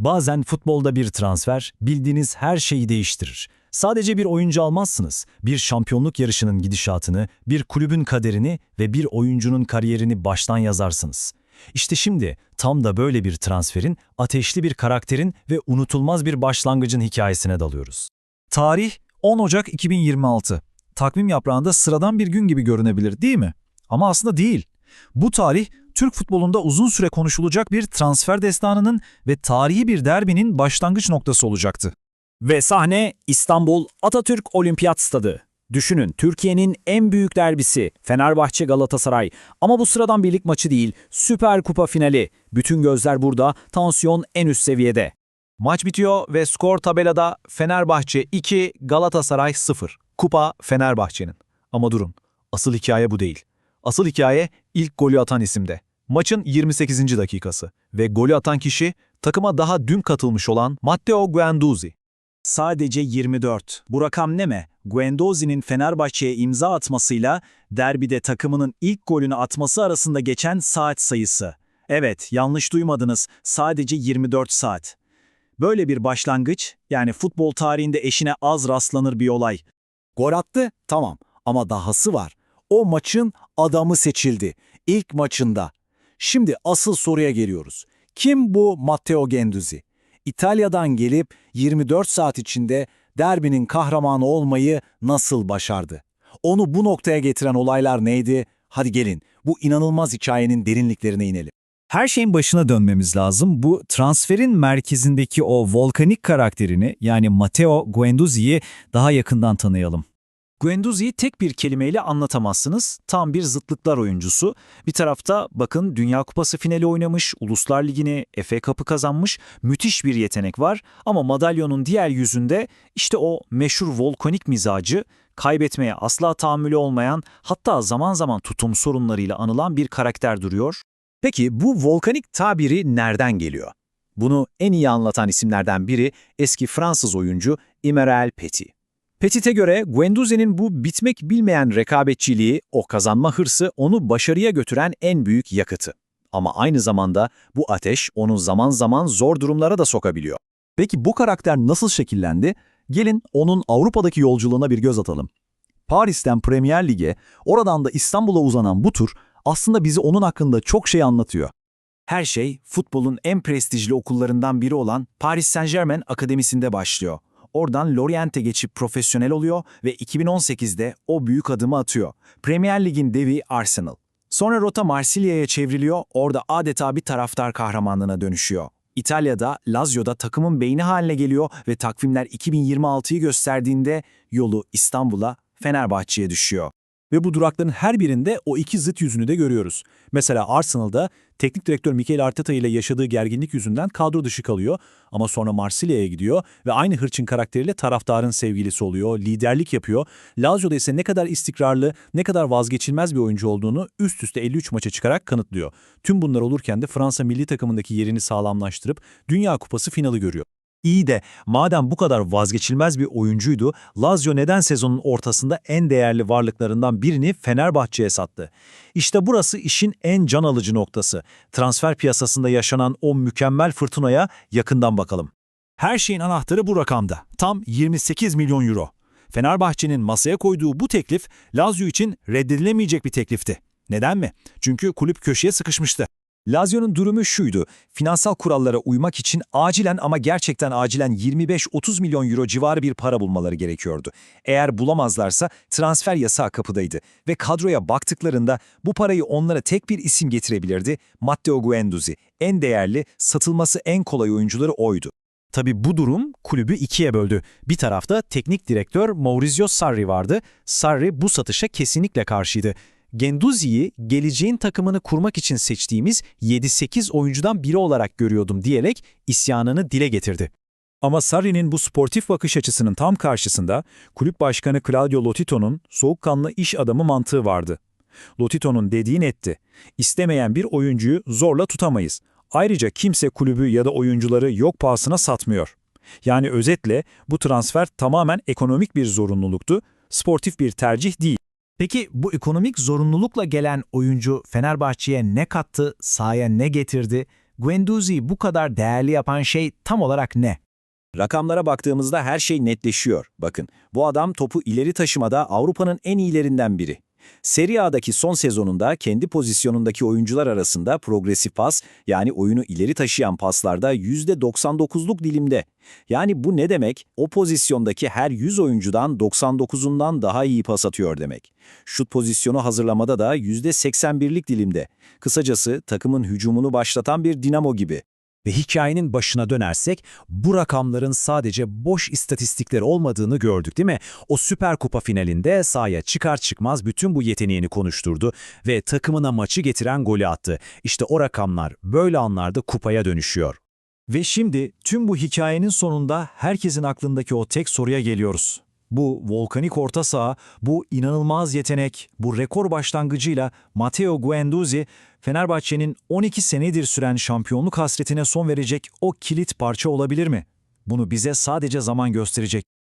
Bazen futbolda bir transfer bildiğiniz her şeyi değiştirir. Sadece bir oyuncu almazsınız. Bir şampiyonluk yarışının gidişatını, bir kulübün kaderini ve bir oyuncunun kariyerini baştan yazarsınız. İşte şimdi tam da böyle bir transferin, ateşli bir karakterin ve unutulmaz bir başlangıcın hikayesine dalıyoruz. Tarih 10 Ocak 2026. Takvim yaprağında sıradan bir gün gibi görünebilir değil mi? Ama aslında değil. Bu tarih Türk futbolunda uzun süre konuşulacak bir transfer destanının ve tarihi bir derbinin başlangıç noktası olacaktı. Ve sahne İstanbul Atatürk Olimpiyat Stadı. Düşünün Türkiye'nin en büyük derbisi Fenerbahçe Galatasaray. Ama bu sıradan birlik maçı değil, Süper Kupa finali. Bütün gözler burada, tansiyon en üst seviyede. Maç bitiyor ve skor tabelada Fenerbahçe 2, Galatasaray 0. Kupa Fenerbahçe'nin. Ama durun, asıl hikaye bu değil. Asıl hikaye ilk golü atan isimde. Maçın 28. dakikası ve golü atan kişi takıma daha dün katılmış olan Matteo Guendouzi. Sadece 24. Bu rakam ne mi? Guendouzi'nin Fenerbahçe'ye imza atmasıyla derbide takımının ilk golünü atması arasında geçen saat sayısı. Evet, yanlış duymadınız. Sadece 24 saat. Böyle bir başlangıç, yani futbol tarihinde eşine az rastlanır bir olay. Gol attı, tamam ama dahası var. O maçın adamı seçildi. İlk maçında. Şimdi asıl soruya geliyoruz. Kim bu Matteo Guendouzi? İtalya'dan gelip 24 saat içinde derbinin kahramanı olmayı nasıl başardı? Onu bu noktaya getiren olaylar neydi? Hadi gelin bu inanılmaz hikayenin derinliklerine inelim. Her şeyin başına dönmemiz lazım. Bu transferin merkezindeki o volkanik karakterini yani Matteo Guendouzi'yi daha yakından tanıyalım. Guendouzi'yi tek bir kelimeyle anlatamazsınız. Tam bir zıtlıklar oyuncusu. Bir tarafta bakın Dünya Kupası finali oynamış, Uluslar Ligi'ni, FA Cup'ı kazanmış müthiş bir yetenek var. Ama madalyonun diğer yüzünde işte o meşhur volkanik mizacı, kaybetmeye asla tahammülü olmayan hatta zaman zaman tutum sorunlarıyla anılan bir karakter duruyor. Peki bu volkanik tabiri nereden geliyor? Bunu en iyi anlatan isimlerden biri eski Fransız oyuncu Immanuel Petit. Petit'e göre Guendouzi'nin bu bitmek bilmeyen rekabetçiliği, o kazanma hırsı onu başarıya götüren en büyük yakıtı. Ama aynı zamanda bu ateş onu zaman zaman zor durumlara da sokabiliyor. Peki bu karakter nasıl şekillendi? Gelin onun Avrupa'daki yolculuğuna bir göz atalım. Paris'ten Premier Lig'e, oradan da İstanbul'a uzanan bu tur aslında bize onun hakkında çok şey anlatıyor. Her şey futbolun en prestijli okullarından biri olan Paris Saint-Germain Akademisi'nde başlıyor. Oradan Lorient'e geçip profesyonel oluyor ve 2018'de o büyük adımı atıyor. Premier Lig'in devi Arsenal. Sonra rota Marsilya'ya çevriliyor, orada adeta bir taraftar kahramanlığına dönüşüyor. İtalya'da, Lazio'da takımın beyni haline geliyor ve takvimler 2026'yı gösterdiğinde yolu İstanbul'a, Fenerbahçe'ye düşüyor. Ve bu durakların her birinde o iki zıt yüzünü de görüyoruz. Mesela Arsenal'da teknik direktör Mikel Arteta ile yaşadığı gerginlik yüzünden kadro dışı kalıyor ama sonra Marsilya'ya gidiyor ve aynı hırçın karakteriyle taraftarın sevgilisi oluyor, liderlik yapıyor. Lazio'da ise ne kadar istikrarlı, ne kadar vazgeçilmez bir oyuncu olduğunu üst üste 53 maça çıkarak kanıtlıyor. Tüm bunlar olurken de Fransa milli takımındaki yerini sağlamlaştırıp Dünya Kupası finali görüyor. İyi de madem bu kadar vazgeçilmez bir oyuncuydu, Lazio neden sezonun ortasında en değerli varlıklarından birini Fenerbahçe'ye sattı? İşte burası işin en can alıcı noktası. Transfer piyasasında yaşanan o mükemmel fırtınaya yakından bakalım. Her şeyin anahtarı bu rakamda. Tam 28 milyon euro. Fenerbahçe'nin masaya koyduğu bu teklif Lazio için reddedilemeyecek bir teklifti. Neden mi? Çünkü kulüp köşeye sıkışmıştı. Lazio'nun durumu şuydu. Finansal kurallara uymak için acilen ama gerçekten acilen 25-30 milyon euro civarı bir para bulmaları gerekiyordu. Eğer bulamazlarsa transfer yasağı kapıdaydı ve kadroya baktıklarında bu parayı onlara tek bir isim getirebilirdi. Matteo Guendouzi. En değerli, satılması en kolay oyuncuları oydu. Tabi bu durum kulübü ikiye böldü. Bir tarafta teknik direktör Maurizio Sarri vardı. Sarri bu satışa kesinlikle karşıydı. Genduzi'yi geleceğin takımını kurmak için seçtiğimiz 7-8 oyuncudan biri olarak görüyordum diyerek isyanını dile getirdi. Ama Sarri'nin bu sportif bakış açısının tam karşısında kulüp başkanı Claudio Lotito'nun soğukkanlı iş adamı mantığı vardı. Lotito'nun dediğin etti. İstemeyen bir oyuncuyu zorla tutamayız. Ayrıca kimse kulübü ya da oyuncuları yok pahasına satmıyor. Yani özetle bu transfer tamamen ekonomik bir zorunluluktu, sportif bir tercih değil. Peki bu ekonomik zorunlulukla gelen oyuncu Fenerbahçe'ye ne kattı, sahaya ne getirdi Guendouzi'yi bu kadar değerli yapan şey tam olarak ne? Rakamlara baktığımızda her şey netleşiyor. Bakın, bu adam topu ileri taşımada Avrupa'nın en iyilerinden biri. Serie A'daki son sezonunda kendi pozisyonundaki oyuncular arasında progresif pas, yani oyunu ileri taşıyan paslarda %99'luk dilimde. Yani bu ne demek? O pozisyondaki her 100 oyuncudan 99'undan daha iyi pas atıyor demek. Şut pozisyonu hazırlamada da %81'lik dilimde. Kısacası takımın hücumunu başlatan bir dinamo gibi. Ve hikayenin başına dönersek bu rakamların sadece boş istatistikler olmadığını gördük değil mi? O Süper Kupa finalinde sahaya çıkar çıkmaz bütün bu yeteneğini konuşturdu ve takımına maçı getiren golü attı. İşte o rakamlar böyle anlarda kupaya dönüşüyor. Ve şimdi tüm bu hikayenin sonunda herkesin aklındaki o tek soruya geliyoruz. Bu volkanik orta saha, bu inanılmaz yetenek, bu rekor başlangıcıyla Matteo Guendouzi, Fenerbahçe'nin 12 senedir süren şampiyonluk hasretine son verecek o kilit parça olabilir mi? Bunu bize sadece zaman gösterecek.